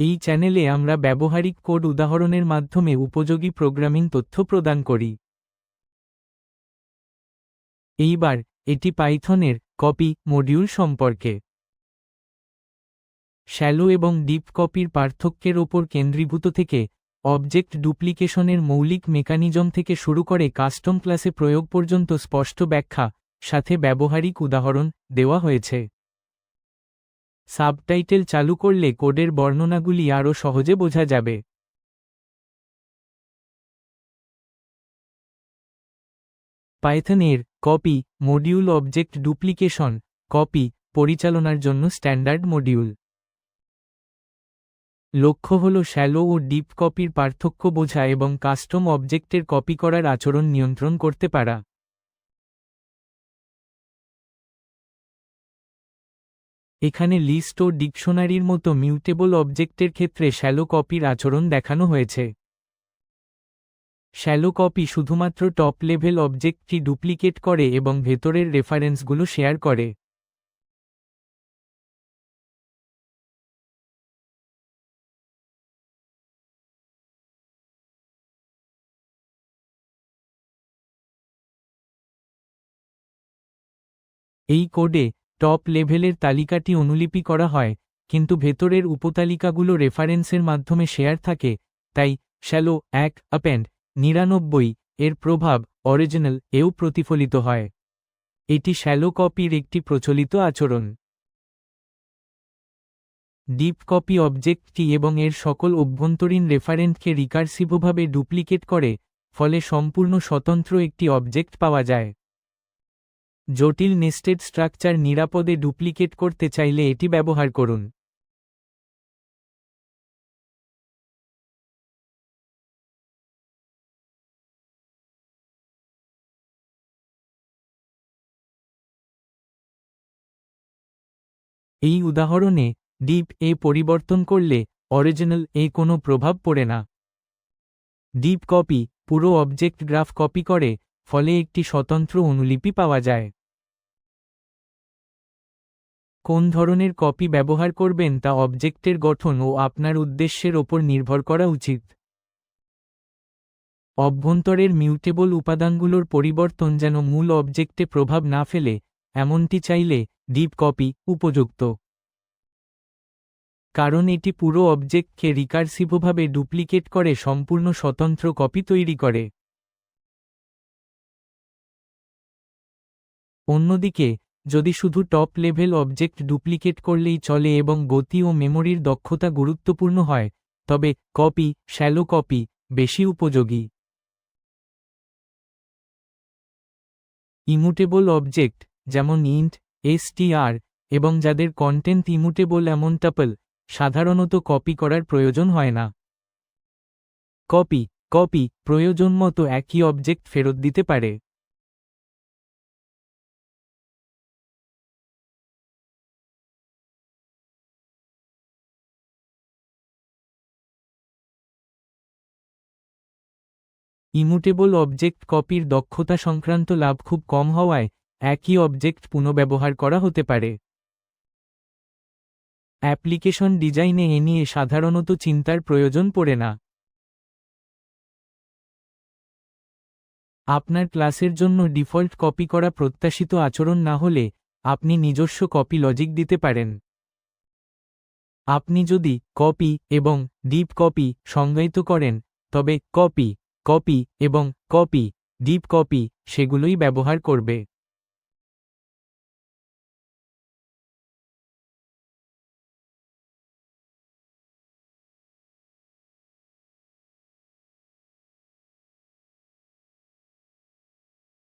এই চ্যানেলে আমরা ব্যবহারিক কোড উদাহরণের মাধ্যমে উপযোগী প্রোগ্রামিং তথ্য প্রদান করি। এইবার, এটি পাইথনের কপি মডিউল সম্পর্কে। শ্যালো এবং ডিপ কপির পার্থক্যের ওপর কেন্দ্রীভূত থেকে অবজেক্ট ডুপ্লিকেশনের মৌলিক মেকানিজম থেকে শুরু করে কাস্টম ক্লাসে প্রয়োগ পর্যন্ত স্পষ্ট ব্যাখ্যা, সাথে ব্যবহারিক উদাহরণ দেওয়া হয়েছে। সাবটাইটেল চালু করলে কোডের বর্ণনাগুলি আরও সহজে বোঝা যাবে। পাইথনের copy, module object duplication, copy, পরিচালনার জন্য স্ট্যান্ডার্ড মডিউল। লক্ষ্য হল শ্যালো ও ডিপ কপির পার্থক্য বোঝা এবং কাস্টম অবজেক্টের কপি করার আচরণ নিয়ন্ত্রণ করতে পারা। এখানে লিস্ট ও ডিকশনারির মতো মিউটেবল অবজেক্টের ক্ষেত্রে শ্যালো কপির আচরণ দেখানো হয়েছে। শ্যালো কপি শুধুমাত্র টপ লেভেল অবজেক্টটি ডুপ্লিকেট করে এবং ভেতরের রেফারেন্সগুলো শেয়ার করে। এই কোডে টপ লেভেলের তালিকাটি অনুলিপি করা হয়, কিন্তু ভেতরের উপতালিকাগুলো রেফারেন্সের মাধ্যমে শেয়ার থাকে, তাই শ্যালো এক অ্যাপেন্ড নিরানব্বই এর প্রভাব অরিজিনাল এও প্রতিফলিত হয়। এটি শ্যালো কপির একটি প্রচলিত আচরণ। ডিপ কপি অবজেক্টটি এবং এর সকল অভ্যন্তরীণ রেফারেন্টকে রিকার্সিভভাবে ডুপ্লিকেট করে, ফলে সম্পূর্ণ স্বতন্ত্র একটি অবজেক্ট পাওয়া যায়। জটিল নেস্টেড স্ট্রাকচার নিরাপদে ডুপ্লিকেট করতে চাইলে এটি ব্যবহার করুন। এই উদাহরণে ডিপ এ পরিবর্তন করলে অরিজিনাল এ কোনো প্রভাব পড়ে না। ডিপ কপি পুরো অবজেক্ট গ্রাফ কপি করে, ফলে একটি স্বতন্ত্র অনুলিপি পাওয়া যায়। কোন ধরনের কপি ব্যবহার করবেন তা অবজেক্টের গঠন ও আপনার উদ্দেশ্যের ওপর নির্ভর করা উচিত। অভ্যন্তরের মিউটেবল উপাদানগুলোর পরিবর্তন যেন মূল অবজেক্টে প্রভাব না ফেলে, এমনটি চাইলে ডিপ কপি উপযুক্ত। কারণ এটি পুরো অবজেক্টকে রিকার্সিভভাবে ডুপ্লিকেট করে সম্পূর্ণ স্বতন্ত্র কপি তৈরি করে। অন্যদিকে যদি শুধু টপ লেভেল অবজেক্ট ডুপ্লিকেট করলেই চলে এবং গতি ও মেমোরির দক্ষতা গুরুত্বপূর্ণ হয়, তবে কপি শ্যালো কপি বেশি উপযোগী। ইমুটেবল অবজেক্ট যেমন ইন্ট এসটিআর এবং যাদের কন্টেন্ট ইমুটেবল এমন টাপল সাধারণত কপি করার প্রয়োজন হয় না। কপি কপি প্রয়োজন মতো একই অবজেক্ট ফেরত দিতে পারে। ইমুটেবল অবজেক্ট কপির দক্ষতা সংক্রান্ত লাভ খুব কম হওয়ায় একই অবজেক্ট পুনঃব্যবহার করা হতে পারে। অ্যাপ্লিকেশন ডিজাইনে এ নিয়ে সাধারণত চিন্তার প্রয়োজন পড়ে না। আপনার ক্লাসের জন্য ডিফল্ট কপি করা প্রত্যাশিত আচরণ না হলে আপনি নিজস্ব কপি লজিক দিতে পারেন। আপনি যদি কপি এবং ডিপ কপি সংজ্ঞায়িত করেন, তবে কপি কপি এবং কপি, ডিপ কপি সেগুলোই ব্যবহার করবে।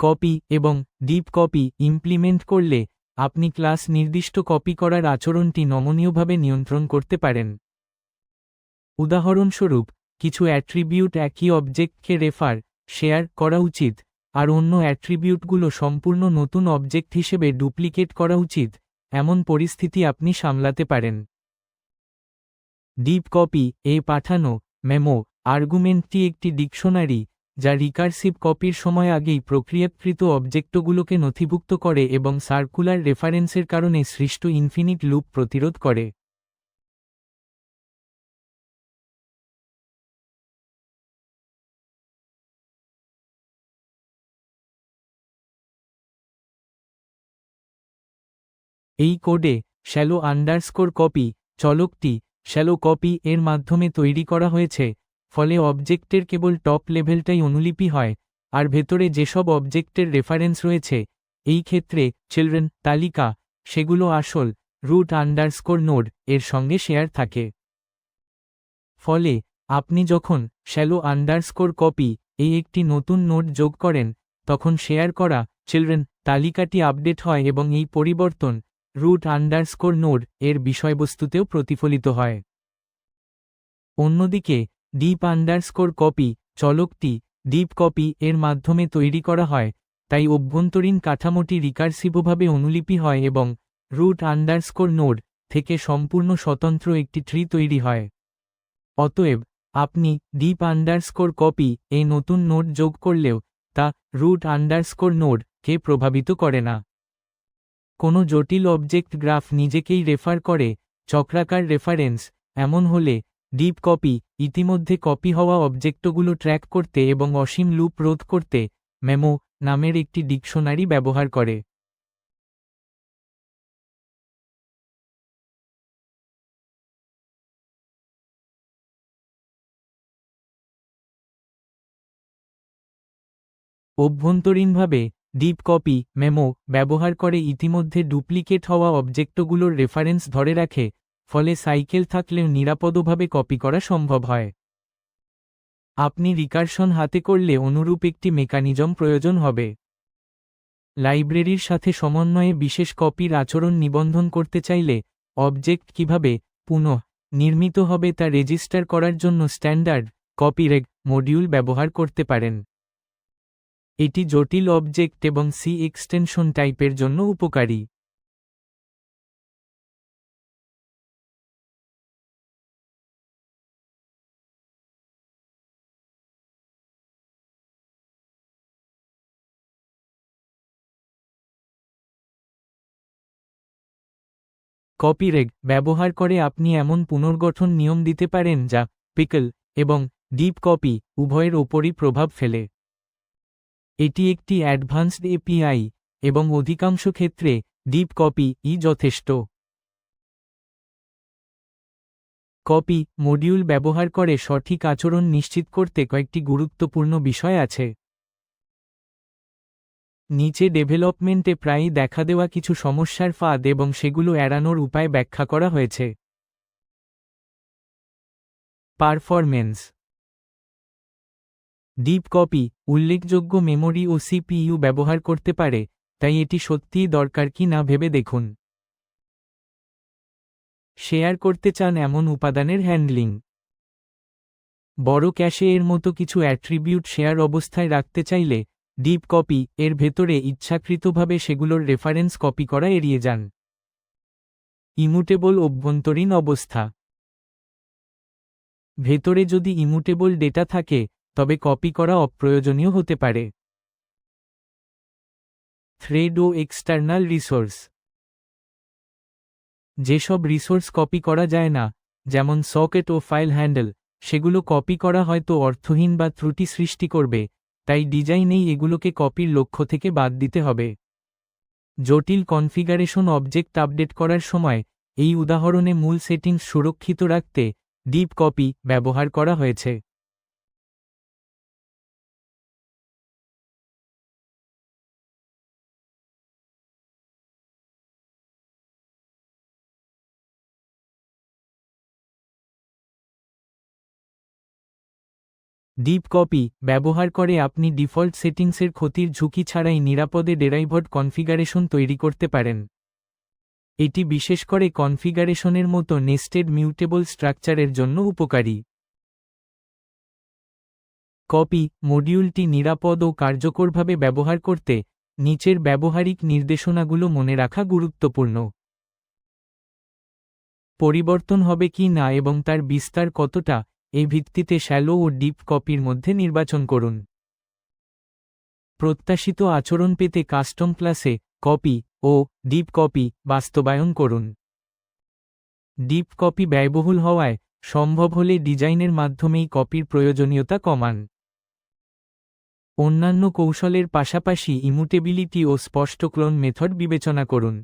কপি এবং ডিপ কপি ইমপ্লিমেন্ট করলে আপনি ক্লাস নির্দিষ্ট কপি করার আচরণটি নমনীয়ভাবে নিয়ন্ত্রণ করতে পারেন। উদাহরণস্বরূপ কিছু অ্যাট্রিবিউট একই অবজেক্টকে রেফার শেয়ার করা উচিত, আর অন্য অ্যাট্রিবিউটগুলো সম্পূর্ণ নতুন অবজেক্ট হিসেবে ডুপ্লিকেট করা উচিত, এমন পরিস্থিতি আপনি সামলাতে পারেন। ডিপ কপি এ পাঠানো মেমো আর্গুমেন্টটি একটি ডিকশনারি যা রিকার্সিভ কপির সময় আগেই প্রক্রিয়াকৃত অবজেক্টগুলোকে নথিভুক্ত করে এবং সার্কুলার রেফারেন্সের কারণে সৃষ্ট ইনফিনিট লুপ প্রতিরোধ করে। এই কোডে শ্যালো আন্ডারস্কোর কপি, চলকটি, শ্যালো কপি এর মাধ্যমে তৈরি করা হয়েছে, ফলে অবজেক্টের কেবল টপ লেভেলটাই অনুলিপি হয়, আর ভেতরে যেসব অবজেক্টের রেফারেন্স রয়েছে, এই ক্ষেত্রে চিলড্রেন তালিকা, সেগুলো আসল রুট আন্ডারস্কোর নোড এর সঙ্গে শেয়ার থাকে। ফলে আপনি যখন শ্যালো আন্ডারস্কোর কপি এই একটি নতুন নোড যোগ করেন, তখন শেয়ার করা চিলড্রেন তালিকাটি আপডেট হয় এবং এই পরিবর্তন রুট আন্ডারস্কোর নোড এর বিষয়বস্তুতেও প্রতিফলিত হয়। অন্যদিকে ডিপ আন্ডারস্কোর কপি চলকটি ডিপ কপি এর মাধ্যমে তৈরি করা হয়, তাই অভ্যন্তরীণ কাঠামোটি রিকার্সিভভাবে অনুলিপি হয় এবং রুট আন্ডারস্কোর নোড থেকে সম্পূর্ণ স্বতন্ত্র একটি ট্রি তৈরি হয়। অতএব, আপনি ডিপ আন্ডারস্কোর কপি এই নতুন নোড যোগ করলেও তা রুট আন্ডারস্কোর নোড কে প্রভাবিত করে না। কোনো জটিল অবজেক্ট গ্রাফ নিজেকেই রেফার করে, চক্রাকার রেফারেন্স এমন হলে ডিপ কপি ইতিমধ্যে কপি হওয়া অবজেক্টগুলো ট্র্যাক করতে এবং অসীম লুপ রোধ করতে মেমো নামের একটি ডিকশনারি ব্যবহার করে। অভ্যন্তরীণভাবে ডিপ কপি, মেমো ব্যবহার করে ইতিমধ্যে ডুপ্লিকেট হওয়া অবজেক্টগুলোর রেফারেন্স ধরে রাখে, ফলে সাইকেল থাকলেও নিরাপদভাবে কপি করা সম্ভব হয়। আপনি রিকার্শন হাতে করলে অনুরূপ একটি মেকানিজম প্রয়োজন হবে। লাইব্রেরির সাথে সমন্বয়ে বিশেষ কপির আচরণ নিবন্ধন করতে চাইলে, অবজেক্ট কীভাবে পুনঃ নির্মিত হবে তা রেজিস্টার করার জন্য স্ট্যান্ডার্ড কপিরেগ মডিউল ব্যবহার করতে পারেন। এটি জটিল অবজেক্ট এবং সি এক্সটেনশন টাইপের জন্য উপকারী। কপিরেগ ব্যবহার করে আপনি এমন পুনর্গঠন নিয়ম দিতে পারেন যা পিকল এবং ডিপ কপি উভয়ের ওপরই প্রভাব ফেলে। এটি একটি অ্যাডভান্সড এপিআই এবং অধিকাংশ ক্ষেত্রে ডিপ কপি ই যথেষ্ট। কপি, মডিউল ব্যবহার করে সঠিক আচরণ নিশ্চিত করতে কয়েকটি গুরুত্বপূর্ণ বিষয় আছে। নিচে ডেভেলপমেন্টে প্রায়ই দেখা দেওয়া কিছু সমস্যার ফাঁদ এবং সেগুলো এড়ানোর উপায় ব্যাখ্যা করা হয়েছে। পারফরমেন্স ডিপ কপি, উল্লেখযোগ্য মেমোরি ও সিপিইউ ব্যবহার করতে পারে, তাই এটি সত্যিই দরকার কি না ভেবে দেখুন। শেয়ার করতে চান এমন উপাদানের হ্যান্ডলিং। বড় ক্যাশে এর মতো কিছু অ্যাট্রিবিউট শেয়ার অবস্থায় রাখতে চাইলে, ডিপ কপি, এর ভেতরে ইচ্ছাকৃতভাবে সেগুলোর রেফারেন্স কপি করা এড়িয়ে যান। ইমুটেবল অভ্যন্তরীণ অবস্থা। ভেতরে যদি ইমুটেবল ডেটা থাকে তবে কপি করা অপ্রয়োজনীয় হতে পারে। থ্রেড ও এক্সটার্নাল রিসোর্স। যেসব রিসোর্স কপি করা যায় না, যেমন সকেট ও ফাইল হ্যান্ডেল, সেগুলো কপি করা হয়তো অর্থহীন বা ত্রুটি সৃষ্টি করবে, তাই ডিজাইনেই এগুলোকে কপির লক্ষ্য থেকে বাদ দিতে হবে। জটিল কনফিগারেশন অবজেক্ট আপডেট করার সময়, এই উদাহরণে মূল সেটিংস সুরক্ষিত রাখতে ডিপ কপি ব্যবহার করা হয়েছে। ডিপ কপি ব্যবহার করে আপনি ডিফল্ট সেটিংসের ক্ষতির ঝুঁকি ছাড়াই নিরাপদে ডেরাইভড কনফিগারেশন তৈরি করতে পারেন। এটি বিশেষ করে কনফিগারেশনের মতো নেস্টেড মিউটেবল স্ট্রাকচারের জন্য উপকারী। কপি মডিউলটি নিরাপদ ও কার্যকরভাবে ব্যবহার করতে নিচের ব্যবহারিক নির্দেশনাগুলো মনে রাখা গুরুত্বপূর্ণ। পরিবর্তন হবে কি না এবং তার বিস্তার কতটা এই ভিত্তিতে শ্যালো ও ডিপ কপির মধ্যে নির্বাচন করুন। প্রত্যাশিত আচরণ পেতে কাস্টম ক্লাসে কপি ও ডিপ কপি বাস্তবায়ন করুন। ডিপ কপি ব্যয়বহুল হওয়ায় সম্ভব হলে ডিজাইনের মাধ্যমেই কপির প্রয়োজনীয়তা কমান। অন্যান্য কৌশলের পাশাপাশি ইমুটেবিলিটি ও স্পষ্ট ক্লোন মেথড বিবেচনা করুন।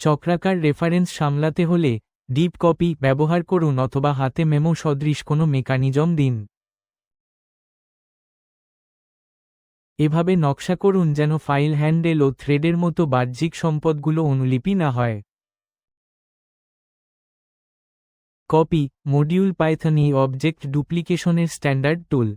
চক্রাকার রেফারেন্স সামলাতে হলে ডিপ কপি ব্যবহার করুন অথবা হাতে মেমো সদৃশ কোনো মেকানিজম দিন। এভাবে নকশা করুন যেন ফাইল হ্যান্ডেল ও থ্রেডের মতো বাহ্যিক সম্পদগুলো অনুলিপি না হয়। কপি, মডিউল পাইথন এই অবজেক্ট ডুপ্লিকেশনের স্ট্যান্ডার্ড টুল।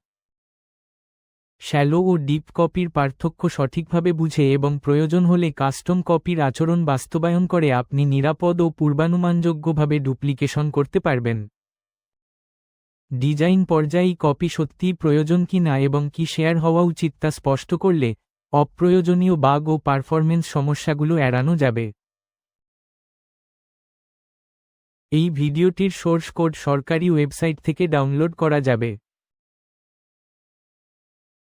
শ্যালো ও ডিপ কপির পার্থক্য সঠিকভাবে বুঝে এবং প্রয়োজন হলে কাস্টম কপির আচরণ বাস্তবায়ন করে আপনি নিরাপদ ও পূর্বানুমানযোগ্যভাবে ডুপ্লিকেশন করতে পারবেন। ডিজাইন পর্যায়ে কপি সত্যিই প্রয়োজন কিনা এবং কি শেয়ার হওয়া উচিত তা স্পষ্ট করলে অপ্রয়োজনীয় বাগ ও পারফরমেন্স সমস্যাগুলো এড়ানো যাবে। এই ভিডিওটির সোর্স কোড সরকারি ওয়েবসাইট থেকে ডাউনলোড করা যাবে।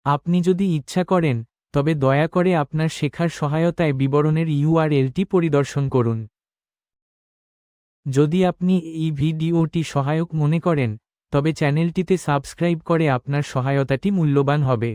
আপনি যদি ইচ্ছা করেন, তবে দয়া করে আপনার শেখার সহায়তায় বিবরণের ইউআরএলটি পরিদর্শন করুন। যদি আপনি এই ভিডিওটি সহায়ক মনে করেন, তবে চ্যানেলটিতে সাবস্ক্রাইব করে আপনার সহায়তাটি মূল্যবান হবে।